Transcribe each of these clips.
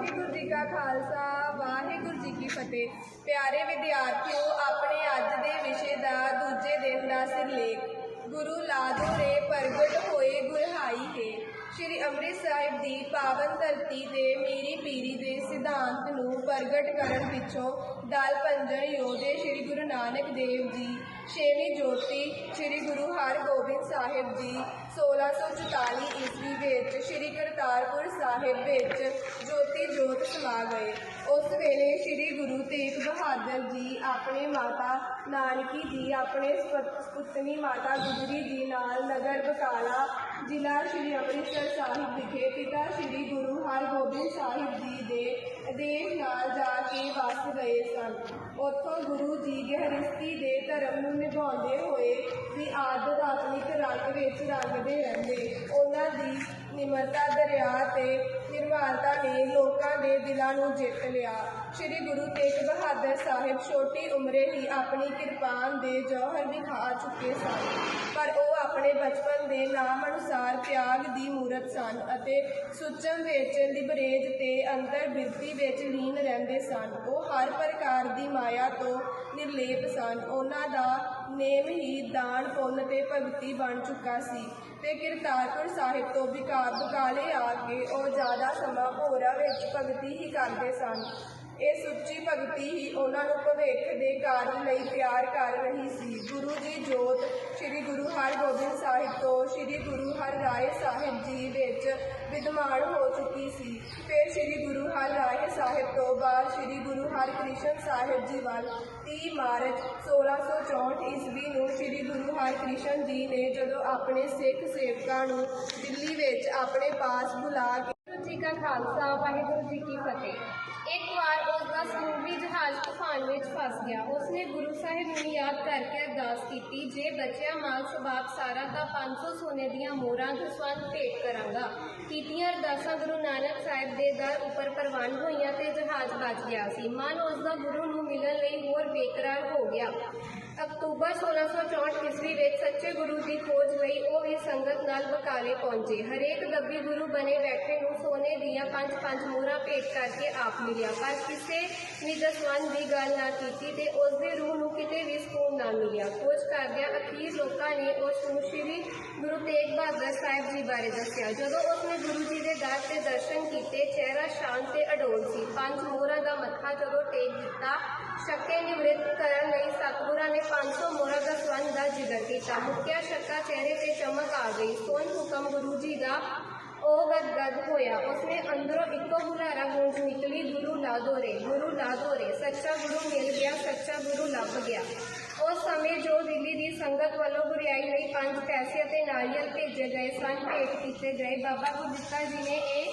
ਵਾਹਿਗੁਰੂ ਜੀ ਕਾ ਖਾਲਸਾ, ਵਾਹਿਗੁਰੂ ਜੀ ਕੀ ਫਤਿਹ। ਪਿਆਰੇ ਵਿਦਿਆਰਥੀਓ, ਆਪਣੇ ਅੱਜ ਦੇ ਵਿਸ਼ੇ ਦਾ ਦੂਜੇ ਦਿਨ ਦਾ ਸਿਰਲੇਖ। ਗੁਰੂ ਲਾਦੋ ਰੇ ਪ੍ਰਗਟ ਹੋਏ ਗੁਰਹਾਈ ਹੈ ਸ਼੍ਰੀ ਅੰਮ੍ਰਿਤ ਸਾਹਿਬ ਦੀ ਪਾਵਨ ਧਰਤੀ ਤੇ ਮੀਰੀ ਪੀਰੀ ਦੇ ਸਿਧਾਂਤ ਨੂੰ ਪ੍ਰਗਟ ਕਰਨ ਪਿੱਛੋਂ ਦਲ ਪੰਜਣ ਯੋਧੇ ਸ਼੍ਰੀ ਗੁਰੂ ਨਾਨਕ ਦੇਵ ਜੀ, ਛੇਵੀਂ ਜੋਤੀ ਸ਼੍ਰੀ ਗੁਰੂ ਹਰਗੋਬਿੰਦ ਸਾਹਿਬ ਜੀ 1644 ਈਸਵੀ ਵਿੱਚ ਸ਼੍ਰੀ ਕਰਤਾਰਪੁਰ ਸਾਹਿਬ ਵਿੱਚ ਜੋਤੀ ਜੋਤ ਸਮਾ ਗਏ। ਉਸ ਵੇਲੇ ਸ਼੍ਰੀ ਗੁਰੂ ਤੇਗ ਬਹਾਦਰ ਜੀ ਆਪਣੇ ਮਾਤਾ ਨਾਨਕੀ ਜੀ, ਆਪਣੇ ਸਪੁੱਤ- ਮਾਤਾ ਗੁਜਰੀ ਜੀ ਨਾਲ ਨਗਰ ਬਕਾਲਾ ਜ਼ਿਲ੍ਹਾ ਸ਼੍ਰੀ ਅੰਮ੍ਰਿਤਸਰ ਸਾਹਿਬ ਵਿਖੇ ਪਿਤਾ ਸ਼੍ਰੀ ਗੁਰੂ ਹਰਗੋਬਿੰਦ ਸਾਹਿਬ ਜੀ ਦੇ ਆਦੇਸ਼ ਨਾਲ ਜਾ ਕੇ ਵਸ ਗਏ ਸਨ। ਉੱਥੋਂ ਗੁਰੂ ਜੀ ਗਹਿਰਸਤੀ ਦੇ ਧਰਮ ਨੂੰ ਨਿਭਾਉਂਦੇ ਹੋਏ ਵੀ ਆਧਿਆਤਮਿਕ ਰੰਗ ਵਿੱਚ ਰੰਗਦੇ ਰਹਿੰਦੇ। ਉਹਨਾਂ ਦੀ ਨਿਮਰਤਾ, ਦਰਿਆ ਤੇ ਨਿਰਵਾਲਤਾ ਨੇ ਲੋਕਾਂ ਦੇ ਦਿਲਾਂ ਨੂੰ ਜਿੱਤ ਲਿਆ। ਸ਼੍ਰੀ ਗੁਰੂ ਤੇਗ ਬਹਾਦਰ ਸਾਹਿਬ ਛੋਟੀ ਉਮਰੇ ਹੀ ਆਪਣੀ ਕਿਰਪਾਨ ਦੇ ਜੌਹਰ ਵਿਖਾ ਚੁੱਕੇ ਸਨ। ਪਰ ਉਹ ਆਪਣੇ ਬਚਪਨ ਦੇ ਨਾਮ ਤਿਆਗ ਦੀ ਮੂਰਤ ਸਨ ਅਤੇ ਸੁਚਮ ਵਿੱਚ ਲਿਬਰੇਜ ਤੇ ਅੰਤਰ ਬਿਰਤੀ ਵਿੱਚ ਲੀਨ ਰਹਿੰਦੇ ਸਨ। ਉਹ ਹਰ ਪ੍ਰਕਾਰ ਦੀ ਮਾਇਆ ਤੋਂ ਨਿਰਲੇਪ ਸਨ। ਉਹਨਾਂ ਦਾ ਨੇਮ ਹੀ ਦਾਨ, ਪੁੰਨ ਤੇ ਭਗਤੀ ਬਣ ਚੁੱਕਾ ਸੀ ਤੇ ਕਰਤਾਰਪੁਰ ਸਾਹਿਬ ਤੋਂ ਬਿਕਾ ਬਕਾਲੇ ਆ ਕੇ ਉਹ ਜ਼ਿਆਦਾ ਸਮਾਂ ਭੋਰਾ ਵਿੱਚ ਭਗਤੀ ਹੀ ਕਰਦੇ ਸਨ। ਇਹ ਸੁੱਚੀ ਭਗਤੀ ਹੀ ਉਹਨਾਂ ਨੂੰ ਭਵਿੱਖ ਦੇ ਕਾਰਨ ਲਈ ਤਿਆਰ ਕਰ ਰਹੀ ਸੀ। ਗੁਰੂ ਸ੍ਰੀ ਗੁਰੂ ਹਰਰਾਏ ਸਾਹਿਬ ਜੀ ਵਿੱਚ ਵਿਦਮਾਨ ਹੋ ਚੁੱਕੀ ਸੀ। ਫਿਰ ਸ੍ਰੀ ਗੁਰੂ ਹਰਰਾਏ ਸਾਹਿਬ ਤੋਂ ਬਾਅਦ ਸ੍ਰੀ ਗੁਰੂ ਹਰਕ੍ਰਿਸ਼ਨ ਸਾਹਿਬ ਜੀ ਵੱਲ 30 ਮਾਰਚ 1664 ਈਸਵੀ ਨੂੰ ਸ੍ਰੀ ਗੁਰੂ ਹਰਕ੍ਰਿਸ਼ਨ ਜੀ ਨੇ ਜਦੋਂ ਆਪਣੇ ਸਿੱਖ ਸੇਵਕਾਂ ਨੂੰ ਦਿੱਲੀ ਵਿੱਚ ਆਪਣੇ ਪਾਸ ਬੁਲਾ ਕੇ ਵਾਹਿਗੁਰੂ ਜੀ ਕਾ ਖਾਲਸਾ, ਵਾਹਿਗੁਰੂ ਜੀ ਕੀ ਫਤਿਹ। ਇੱਕ ਵਾਰ ਉਸ ਦਾ ਸਮੁੰਦਰੀ ਜਹਾਜ਼ ਵਿੱਚ ਫਸ ਗਿਆ। ਉਸਨੇ ਗੁਰੂ ਸਾਹਿਬ ਨੂੰ ਯਾਦ ਕਰਕੇ ਅਰਦਾਸ ਕੀਤੀ, ਜੇ ਬਚਿਆ ਮਾਲ ਸਬਾਬ ਸਾਰਾ ਤਾਂ 500 ਸੋਨੇ ਦੀਆਂ ਮੋਹਰਾਂ ਦਸਵੰਦ ਭੇਟ ਕਰਾਂਗਾ। ਕੀਤੀਆਂ ਅਰਦਾਸਾਂ ਗੁਰੂ ਨਾਨਕ ਸਾਹਿਬ ਦੇ ਦਰ ਉੱਪਰ ਪ੍ਰਵਾਨ ਹੋਈਆਂ ਤੇ ਜਹਾਜ਼ ਬਚ ਗਿਆ ਸੀ। ਮਨ ਉਸ ਦਾ ਗੁਰੂ ਨੂੰ ਮਿਲਣ ਲਈ ਹੋਰ ਬੇਕਰਾਰ ਹੋ ਗਿਆ। ਅਕਤੂਬਰ 1664 ਈਸਵੀ ਵਿੱਚ ਸੱਚੇ ਗੁਰੂ ਦੀ ਖੋਜ ਲਈ ਉਹ ਵੀ ਸੰਗਤ ਨਾਲ ਬਕਾਲੇ ਪਹੁੰਚੇ। ਹਰੇਕ ਗੱਬੀ ਗੁਰੂ ਬਣੇ ਬੈਠੇ ਨੂੰ ਸੋਨੇ ਦੀਆਂ ਪੰਜ ਪੰਜ ਮੋਹਰਾਂ ਭੇਟ ਕਰਕੇ ਆਪ ਮਿਲਿਆ। ਪਰ ਕਿਸੇ ਵੀ ਦਸਵੰਦ ਦੀ ਗੱਲ ਨਾ ਕੀਤੀ ਤੇ ਉਸ ਦੀ ਰੂਹ ਨੂੰ ਕਿਤੇ ਵੀ ਸਕੂਨ ਨਾ ਮਿਲਿਆ। ਖੋਜ ਕਰਦਿਆਂ ਅਖੀਰ ਲੋਕਾਂ ਨੇ ਉਸ ਨੂੰ ਸ਼੍ਰੀ ਗੁਰੂ ਤੇਗ ਬਹਾਦਰ ਸਾਹਿਬ ਜੀ ਬਾਰੇ ਦੱਸਿਆ। ਜਦੋਂ ਉਸਨੇ ਗੁਰੂ ਜੀ ਦੇ ਦਰ ਤੇ ਦਰਸ਼ਨ ਕੀਤੇ, ਚਿਹਰਾ ਸ਼ਾਂਤ ਤੇ ਅਡੋਲ ਸੀ। ਪੰਜ ਮੋਹਰਾਂ ਦਾ ਮੱਥਾ ਜਦੋਂ ਟੇਕ ਸ਼ੱਕੇ ਨਿਵ੍ਰਿਤ ਕਰਨ ਲਈ ਸਤਿਗੁਰਾਂ ਨੇ 500 ਮੋਹਰਾਂ ਦਾ ਸਵੰਦ ਦਾ ਜ਼ਿਕਰ ਕੀਤਾ। ਮੁੱਕਿਆ ਸ਼ੱਕਾ ਚਿਹਰੇ ਤੇ ਚਮਕ ਆ ਗਈ। ਸੋਨ ਹੁਕਮ ਗੁਰੂ ਜੀ ਦਾ ਉਹ ਗਦਗਦ ਹੋਇਆ। ਉਸਨੇ ਅੰਦਰੋਂ ਇੱਕੋ ਹੁਲਾਰਾ ਗੂੰਜ ਨਿਕਲੀ, ਗੁਰੂ ਲਾਦੋਰੇ ਗੁਰੂ ਲਾਦੋਰੇ ਸੱਚਾ ਗੁਰੂ ਮਿਲ ਗਿਆ, ਸੱਚਾ ਗੁਰੂ ਲੱਭ ਗਿਆ। ਉਸ ਸਮੇਂ ਜੋ ਦਿੱਲੀ ਦੀ ਸੰਗਤ ਵੱਲੋਂ ਗੁਰਿਆਈ ਲਈ ਪੰਜ ਪੈਸੇ ਅਤੇ ਨਾਰੀਅਲ ਭੇਜੇ ਗਏ ਸਨ, ਭੇਟ ਕੀਤੇ ਗਏ। ਬਾਬਾ ਗੁਰਦਿੱਤਾ ਜੀ ਨੇ ਇਹ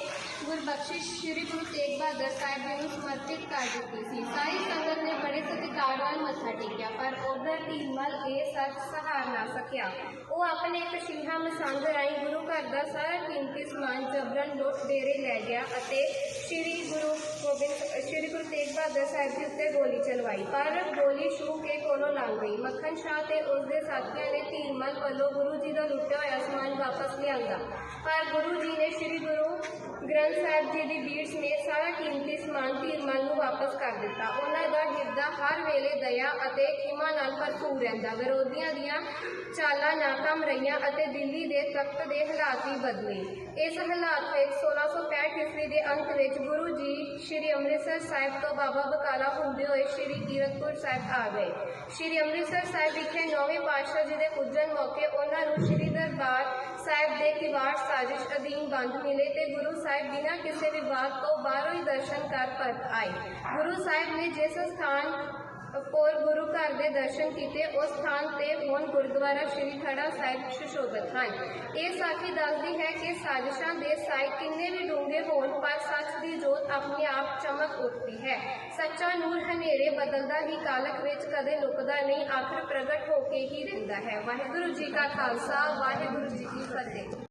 ਬਖਸ਼ਿਸ਼ ਸ੍ਰੀ ਗੁਰੂ ਤੇਗ ਬਹਾਦਰ ਸਾਹਿਬ ਜੀ ਨੂੰ ਸਮਰਪਿਤ ਕਰ ਦਿੱਤੀ ਸੀ। ਸਾਰੀ ਸੰਗਤ ਨੇ ਬੜੇ ਸਤਿਕਾਰ ਨਾਲ ਮੱਥਾ ਟੇਕਿਆ, ਪਰ ਉਧਰ ਢੀਮਲ ਇਹ ਸੱਚ ਸਹਾਰ ਨਾ ਸਕਿਆ। ਉਹ ਆਪਣੇ ਇੱਕ ਸ਼ਿੰਹਾ ਮਸੰਦ ਰਾਹੀਂ ਗੁਰੂ ਘਰ ਦਾ ਸਾਰਾ ਕੀਮਤੀ ਸਮਾਨ ਜਬਰਨ ਲੁੱਟ ਡੇਰੇ ਲੈ ਗਿਆ ਅਤੇ ਸ੍ਰੀ ਗੁਰੂ ਗੋਬਿੰਦ, ਸ੍ਰੀ ਗੁਰੂ ਤੇਗ ਬਹਾਦਰ ਸਾਹਿਬ ਜੀ ਉੱਤੇ ਗੋਲੀ ਚਲਵਾਈ। ਪਰ ਗੋਲੀ ਛੂ ਕੇ ਕੋਲੋਂ ਲੰਘ ਗਈ। ਮੱਖਣ ਸ਼ਾਹ ਤੇ ਉਸ ਦੇ ਸਾਥੀਆਂ ਨੇ ਧੀਰਮਲ ਵੱਲੋਂ ਗੁਰੂ ਜੀ ਦਾ ਲੁੱਟਿਆ ਹੋਇਆ ਸਮਾਨ ਵਾਪਸ ਲਿਆਂਦਾ। ਪਰ ਗੁਰੂ ਜੀ ਨੇ ਸ੍ਰੀ ਗੁਰੂ ਗ੍ਰੰਥ ਸਾਹਿਬ ਜੀ ਦੀ ਬੀੜ ਸਮੇਤ ਸਾਰਾ ਕੀਮਤੀ ਸਮਾਨ ਧੀਰਮਲ ਨੂੰ ਵਾਪਸ ਕਰ ਦਿੱਤਾ। ਉਹਨਾਂ ਦਾ ਹਿਰਦਾ ਹਰ ਵੇਲੇ ਦਇਆ ਅਤੇ ਖਿਮਾ ਨਾਲ ਭਰਪੂਰ ਰਹਿੰਦਾ। ਵਿਰੋਧੀਆਂ ਦੀਆਂ ਚਾਲਾਂ ਨਾਕਾਮ ਰਹੀਆਂ ਅਤੇ ਦਿੱਲੀ ਦੇ ਤਖਤ ਦੇ ਹਾਲਾਤ ਵੀ ਬਦਲੇ। ਇਸ ਹਾਲਾਤ ਵਿੱਚ 1665 ਈਸਵੀ ਦੇ ਅੰਤ ਵਿੱਚ ਗੁਰੂ ਜੀ ਸ੍ਰੀ ਅੰਮ੍ਰਿਤਸਰ ਸਾਹਿਬ ਤੋਂ ਬਾਬਾ ਬਕਾਲਾ ਹੁੰਦੇ ਹੋਏ ਸ੍ਰੀ ਕੀਰਤਪੁਰ ਸਾਹਿਬ ਆ ਗਏ। ਸ੍ਰੀ ਅੰਮ੍ਰਿਤਸਰ ਸਾਹਿਬ ਵਿਖੇ ਨੌਵੇਂ ਪਾਤਸ਼ਾਹ ਜੀ ਦੇ ਪੁੱਜਣ ਮੌਕੇ ਉਹਨਾਂ ਨੂੰ ਸ੍ਰੀ ਦਰਬਾਰ ਸਾਹਿਬ ਦੇ ਕਿਵਾੜ ਸਾਜ਼ਿਸ਼ ਅਧੀਨ ਬੰਦ ਮਿਲੇ ਤੇ ਗੁਰੂ ਸਾਹਿਬ ਬਿਨਾਂ ਕਿਸੇ ਵਿਵਾਦ ਤੋਂ ਬਾਹਰੋਂ ਹੀ ਦਰਸ਼ਨ ਕਰ ਪਰਤ ਆਏ। ਗੁਰੂ ਸਾਹਿਬ ਨੇ ਜਿਸ ਸਥਾਨ ਕੋਲ ਗੁਰੂ ਘਰ ਦੇ ਦਰਸ਼ਨ ਕੀਤੇ, ਉਸ ਸਥਾਨ ਤੇ ਹੁਣ ਗੁਰਦੁਆਰਾ ਸ੍ਰੀ ਖੜਾ ਸਾਹਿਬ ਸੁਸ਼ੋਭਿਤ ਹਨ। ਇਹ ਸਾਖੀ ਦੱਸਦੀ ਹੈ ਕਿ ਸਾਜ਼ਿਸ਼ਾਂ ਦੇ ਸਾਈ ਕਿੰਨੇ ਵੀ ਡੂੰਘੇ ਹੋਣ, ਪਰ ਸੱਚ ਦੀ ਜੋਤ ਆਪਣੇ ਆਪ ਚਮਕ ਉੱਠਦੀ ਹੈ। ਸੱਚਾ ਨੂਰ ਹਨੇਰੇ ਬਦਲਦਾ ਹੀ ਕਾਲਕ ਵਿੱਚ ਕਦੇ ਲੁਕਦਾ ਨਹੀਂ, ਆਖਰ ਪ੍ਰਗਟ ਹੋ ਕੇ ਹੀ ਰਹਿੰਦਾ ਹੈ। ਵਾਹਿਗੁਰੂ ਜੀ ਕਾ ਖਾਲਸਾ, ਵਾਹਿਗੁਰੂ ਜੀ ਕੀ ਫਤਿਹ।